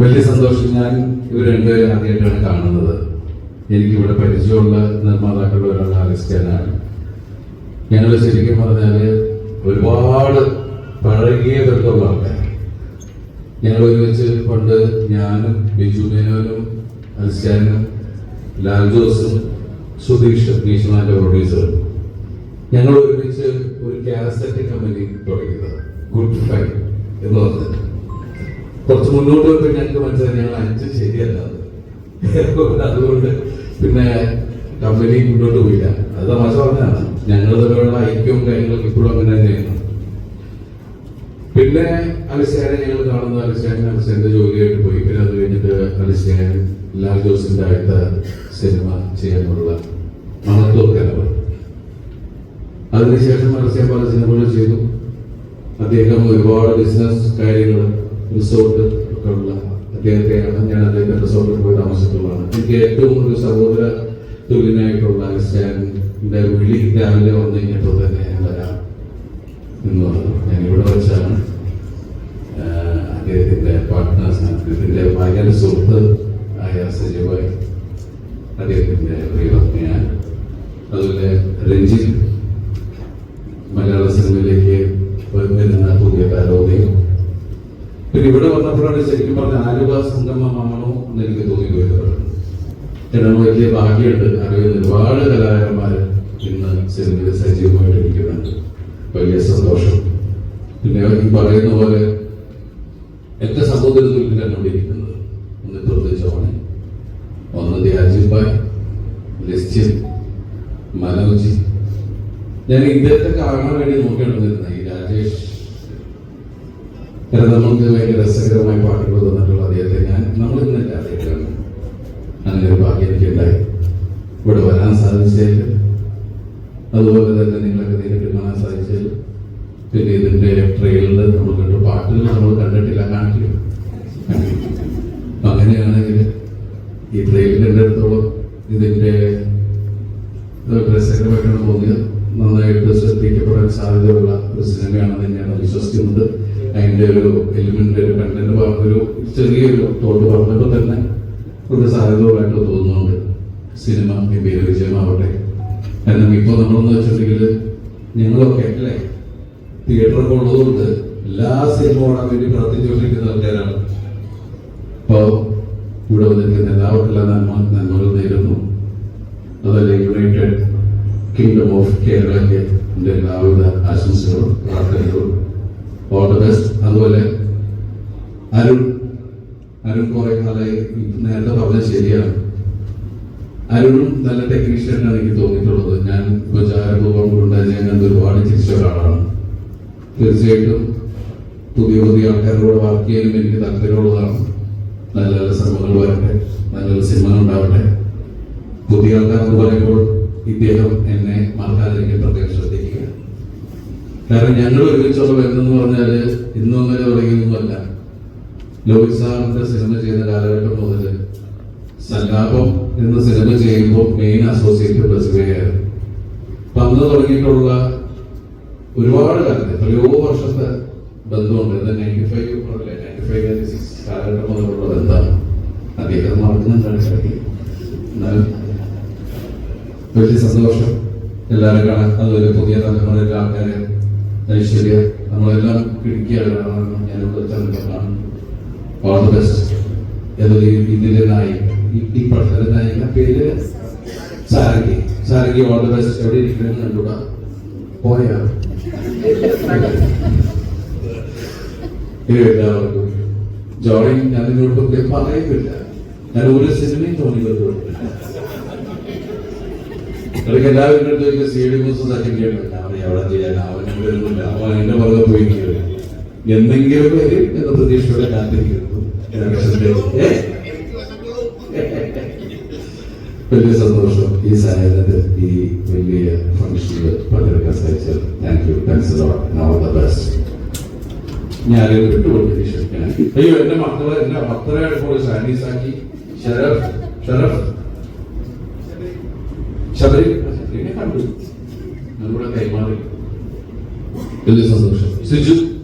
വലിയ സന്തോഷം ഞാൻ ഇവർ രണ്ടുപേരും ആദ്യമായിട്ടാണ് കാണുന്നത്. എനിക്കിവിടെ പരിചയമുള്ള നിർമ്മാതാക്കളുടെ ഒരാൾ ആലിസ്റ്റാനാണ് ഞങ്ങൾ ശരിക്കും പറഞ്ഞാൽ ഒരുപാട് പഴകിയ ബന്ധമുള്ള ആൾക്കാർ ഞങ്ങൾ ഒരുമിച്ച് പണ്ട് ഞാനും ബിജു മേനോനും അലിസ്റ്റാനും ലാൽ ജോസും സുധീഷ് ഭീഷ്മാന്റെ പ്രൊഡ്യൂസറും. ഞങ്ങൾ ഒരുമിച്ച് ഒരു കാസറ്റ് കമ്പനി തുടങ്ങിയത്. ഗുഡ് ഫൈ എന്ന് പറഞ്ഞത്. കുറച്ച് മുന്നോട്ട് പോയപ്പോൾ ഞങ്ങൾക്ക് മനസ്സിലായി ഞങ്ങൾ അഞ്ച് ശരിയല്ല. അത്. അതുകൊണ്ട് പിന്നെ കമ്പനി മുന്നോട്ട് പോയില്ല. അത് തമാശ പറഞ്ഞതാണ്. ഞങ്ങൾ തമ്മിലുള്ള ഐക്യവും കാര്യങ്ങളൊക്കെ ഇപ്പോഴും അങ്ങനെ തന്നെയാണ്. പിന്നെ അലിസ്റ്റാനെ ഞങ്ങൾ കാണുന്ന അലിസ്റ്റാൻ അലിസ്റ്റാന്റെ ജോലിയായിട്ട് പോയി. പിന്നെ അത് കഴിഞ്ഞിട്ട് അലിസ്റ്റാൻ ലാൽ ജോസിന്റെ അടുത്ത സിനിമ ചെയ്യാനുള്ള കലവ് അതിനുശേഷം അലിസ്റ്റാൻ പല സിനിമകൾ ചെയ്തു. അദ്ദേഹം ഒരുപാട് ബിസിനസ് കാര്യങ്ങൾ റിസോർട്ട് ഒക്കെ ഉള്ള അദ്ദേഹത്തെയാണ് ഞാൻ അദ്ദേഹത്തെ റിസോർട്ടിൽ പോയി താമസിച്ചിട്ടുള്ളതാണ് എനിക്ക് ഏറ്റവും ഒരു സഹോദര തുല്യനായിട്ടുള്ള അലിസ്റ്റാന്റെ വിളി രാവിലെ വന്നു കഴിഞ്ഞപ്പോൾ തന്നെ ഞാൻ വരാം എന്ന് പറഞ്ഞു. ഞാൻ ഇവിടെ വെച്ചാണ് അദ്ദേഹത്തിന്റെ പാർട്ട്നേഴ്സ് അദ്ദേഹത്തിന്റെ ഭയങ്കര സുഹൃത്ത് ആയ സജീവായി അദ്ദേഹത്തിന്റെ പ്രിയപത്നിയായ അതുപോലെ രഞ്ജിത്ത് മലയാള സിനിമയിലേക്ക് പിന്നെ ഇവിടെ വന്നപ്പോഴാണ് ശരിക്കും പറഞ്ഞ ആലുവ സംഗമമാണോ എന്ന് എനിക്ക് തോന്നി പോയത് കാരണം വലിയ ഭാഗ്യമുണ്ട്. അറിയുന്ന ഒരുപാട് കലാകാരന്മാർ ഇന്ന് സിനിമയിൽ സജീവമായിട്ട് ഇരിക്കുന്നുണ്ട്. വലിയ സന്തോഷം. പിന്നെ ഈ പറയുന്ന പോലെ എന്റെ സഹോദരത്തിൽ പിന്നെ ഇരിക്കുന്നത് ഒന്ന് പ്രത്യേകിച്ചോണെ ഒന്ന് ധ്യാജിബായ് ലിസ്റ്റിൻ മനോജി. ഞാൻ ഇദ്ദേഹത്തെ കാണാൻ വേണ്ടി രാജേഷ് കാരണം നമുക്ക് ഭയങ്കര രസകരമായ പാട്ടുകൾ തന്നിട്ടുള്ള അദ്ദേഹത്തെ ഞാൻ നമ്മൾ ഇന്നലെ അറിയിക്കാണ്. അങ്ങനെ ഒരു ഭാഗ്യം എനിക്കുണ്ടായി. ഇവിടെ വരാൻ സാധിച്ചതിൽ. അതുപോലെ തന്നെ നിങ്ങളൊക്കെ നേരിട്ട് കാണാൻ സാധിച്ചതിൽ. പിന്നെ ഇതിന്റെ ട്രെയിലർ നമ്മൾ കണ്ടു പാട്ടുകൾ നമ്മൾ കണ്ടിട്ടില്ല കാണിക്കും. അങ്ങനെയാണെങ്കിൽ ഈ ട്രെയിലറിന്റെ അടുത്തോളം ഇതിന്റെ ഇത് രസകരമായിട്ടാണ് തോന്നിയത്. നന്നായിട്ട് ശ്രദ്ധിക്കപ്പെടാൻ സാധ്യതയുള്ള ഒരു സിനിമയാണെന്ന് ഞാൻ വിശ്വസിക്കുന്നത് അതിന്റെ ഒരു എലിമെന്റ് ഒരു കണ്ടന്റ് പറഞ്ഞൊരു ചെറിയൊരു തോട്ട് പറഞ്ഞപ്പോൾ തന്നെ ഒരു സാധ്യതകളായിട്ട് തോന്നുന്നുണ്ട്. സിനിമ ഗംഭീര വിജയമാവട്ടെ. കാരണം ഇപ്പോൾ നമ്മളെന്ന് വെച്ചിട്ടുണ്ടെങ്കിൽ ഞങ്ങളൊക്കെ അല്ലേ? തിയേറ്ററൊക്കെ ഉള്ളതുകൊണ്ട് എല്ലാ സിനിമ ഓടാൻ വേണ്ടി പ്രാർത്ഥിച്ചുകൊണ്ടിരിക്കുന്ന ആൾക്കാരാണ്. അപ്പോൾ ഇവിടെ വന്നിരിക്കുന്ന എല്ലാവർക്കും എല്ലാ നന്മ നന്മകൾ നേരുന്നു. അതല്ല യുണൈറ്റഡ് കിങ്ഡം ഓഫ് കേരളയ്ക്ക് എന്റെ എല്ലാവിധ ആശംസകളും പ്രാർത്ഥനകളും. ഓൾ ദ ബെസ്റ്റ് അതുപോലെ അരുൺ അരുൺ കുറെ കാലമായി നേരത്തെ പറഞ്ഞത് ശരിയാണ്. അരുണും നല്ല ടെക്നീഷ്യനാണ് എനിക്ക് തോന്നിയിട്ടുള്ളത്. ഞാൻ ചാരഭൂപം കൊണ്ട് ഞാൻ ഒരുപാട് ചിരിച്ച ഒരാളാണ്. തീർച്ചയായിട്ടും പുതിയ പുതിയ ആൾക്കാരോട് വർക്ക് ചെയ്യാനും എനിക്ക് താല്പര്യമുള്ളതാണ്. നല്ല നല്ല സിനിമകൾ വരട്ടെ. നല്ല നല്ല സിനിമകൾ ഉണ്ടാവട്ടെ. പുതിയ ആൾക്കാർ പറയുമ്പോൾ ഇദ്ദേഹം എന്നെ മറക്കാതിരിക്കാൻ പ്രത്യേകം ശ്രദ്ധിക്കുക കാരണം ഞങ്ങൾ ഒരുമിച്ചുള്ള ബന്ധം പറഞ്ഞാൽ ഇന്നും വരെ തുടങ്ങിയൊന്നുമല്ല. ലോഹിത് സാറിന്റെ സിനിമ ചെയ്യുന്ന കാലഘട്ടം മുതൽ സല്ലാപം എന്ന സിനിമ ചെയ്യുമ്പോൾ മെയിൻ അസോസിയേറ്റ് പ്രസിഡന്റ് അപ്പൊ തുടങ്ങിയിട്ടുള്ള ഒരുപാട് കാലത്തെ എത്രയോ വർഷത്തെ ബന്ധമുണ്ട്. നയന്റി ഫൈവ് നയന്റി ഫൈവ് കാലഘട്ടം മുതലുള്ള ബന്ധമാണ് അദ്ദേഹം മറക്കുന്നുണ്ടാണ് എന്നാലും വലിയ സന്തോഷം. എല്ലാവരും കാണാൻ അതുപോലെ പുതിയ തലമുറയിലെ ആൾക്കാരെ ഐശ്വര്യ നമ്മളെല്ലാം പിടിക്കുകയാണ്. ഞാനിവിടെ കാണുന്നു ഓൾ ദ ബെസ്റ്റ് ഇതിലെ നായിക ഈ പടത്തിലെ നായിക പേര് Sarangi. Sarangi all the best എവിടെ ഇരിക്കണമെന്ന് കണ്ടുകൂടാ? പോയാ? എല്ലാവർക്കും ജോണി ഞാൻ നിങ്ങളോട് പറയുന്നില്ല ഞാൻ ഒരു സിനിമയും തോന്നി ബന്ധപ്പെട്ടില്ല ഇടയ്ക്ക് എല്ലാവരും അടുത്തേക്ക് സി ഡി ബസ് സർട്ടിഫിക്കറ്റ് അവനെ അവിടെ ചെയ്യാൻ അവനും വരുന്നില്ല അവൻ എന്റെ പുറകെ പോയി എന്തെങ്കിലും വരും എന്ന പ്രതീക്ഷയോടെ കാത്തിരിക്കുന്നു? വലിയ സന്തോഷം ഈ സാഹചര്യത്തിൽ ഈ വലിയ ഫംഗ്ഷനിൽ പങ്കെടുക്കാൻ സാധിച്ചത്. Thank you thanks all the best ഞാൻ വിട്ടുകൊണ്ട് അയ്യോ എന്റെ മക്കളെ എന്റെ മക്കളെ ഷാനീസാക്കി ഷറഫ് ഷറഫ്. എന്നെ കണ്ടു. നമ്മുടെ കൈമാറി. വലിയ സന്തോഷം. സിജു?